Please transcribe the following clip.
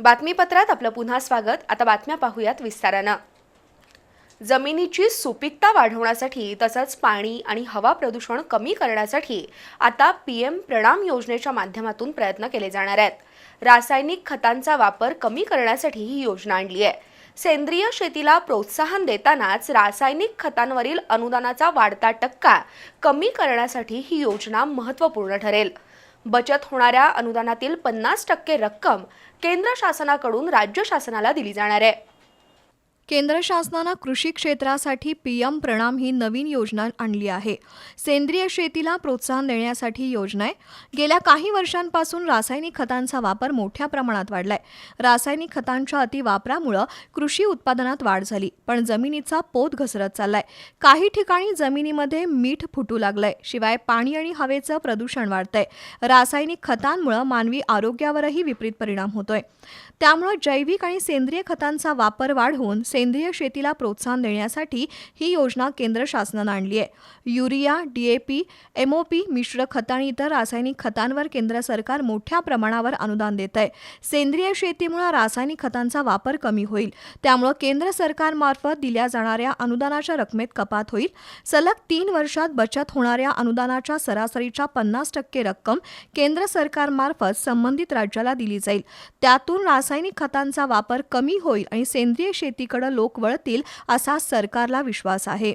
बातमीपत्रात आपलं पुन्हा स्वागत. आता बातम्या पाहूयात विस्तारानं. जमिनीची सुपीकता वाढवण्यासाठी तसंच पाणी आणि हवा प्रदूषण कमी करण्यासाठी आता पी एम प्रणाम योजनेच्या माध्यमातून प्रयत्न केले जाणार आहेत. रासायनिक खतांचा वापर कमी करण्यासाठी ही योजना आणली आहे. सेंद्रिय शेतीला प्रोत्साहन देतानाच रासायनिक खतांवरील अनुदानाचा वाढता टक्का कमी करण्यासाठी ही योजना महत्त्वपूर्ण ठरेल. बचत होणाऱ्या अनुदानातील पन्नास टक्के रक्कम केंद्र शासनाकडून राज्य शासनाला दिली जाणार आहे. केंद्र शासनानं कृषी क्षेत्रासाठी पीएम प्रणाम ही नवीन योजना आणली आहे. सेंद्रिय शेतीला प्रोत्साहन देण्यासाठी योजना आहे. गेल्या काही वर्षांपासून रासायनिक खतांचा वापर मोठ्या प्रमाणात वाढलाय. रासायनिक खतांच्या अतिवापरामुळं कृषी उत्पादनात वाढ झाली पण जमिनीचा पोत घसरत चाललाय. काही ठिकाणी जमिनीमध्ये मीठ फुटू लागलंय शिवाय पाणी आणि हवेचं प्रदूषण वाढतंय. रासायनिक खतांमुळं मानवी आरोग्यावरही विपरीत परिणाम होतोय. त्यामुळं जैविक आणि सेंद्रिय खतांचा वापर वाढवून सेंद्रिय शेतीला प्रोत्साहन देण्यासाठी ही योजना केंद्र शासनानं आणली आहे. युरिया डीएपी एमओपी मिश्र खत आणि इतर रासायनिक खतांवर केंद्र सरकार मोठ्या प्रमाणावर अनुदान देत आहे. सेंद्रिय शेतीमुळे रासायनिक खतांचा वापर कमी होईल. त्यामुळं केंद्र सरकारमार्फत दिल्या जाणाऱ्या अनुदानाच्या रकमेत कपात होईल. सलग तीन वर्षात बचत होणाऱ्या अनुदानाच्या सरासरीच्या पन्नास टक्के रक्कम केंद्र सरकारमार्फत संबंधित राज्याला दिली जाईल. त्यातून रासायनिक खतांचा वापर कमी होईल आणि सेंद्रिय शेतीकडे लोक वळतील असा सरकारला विश्वास आहे.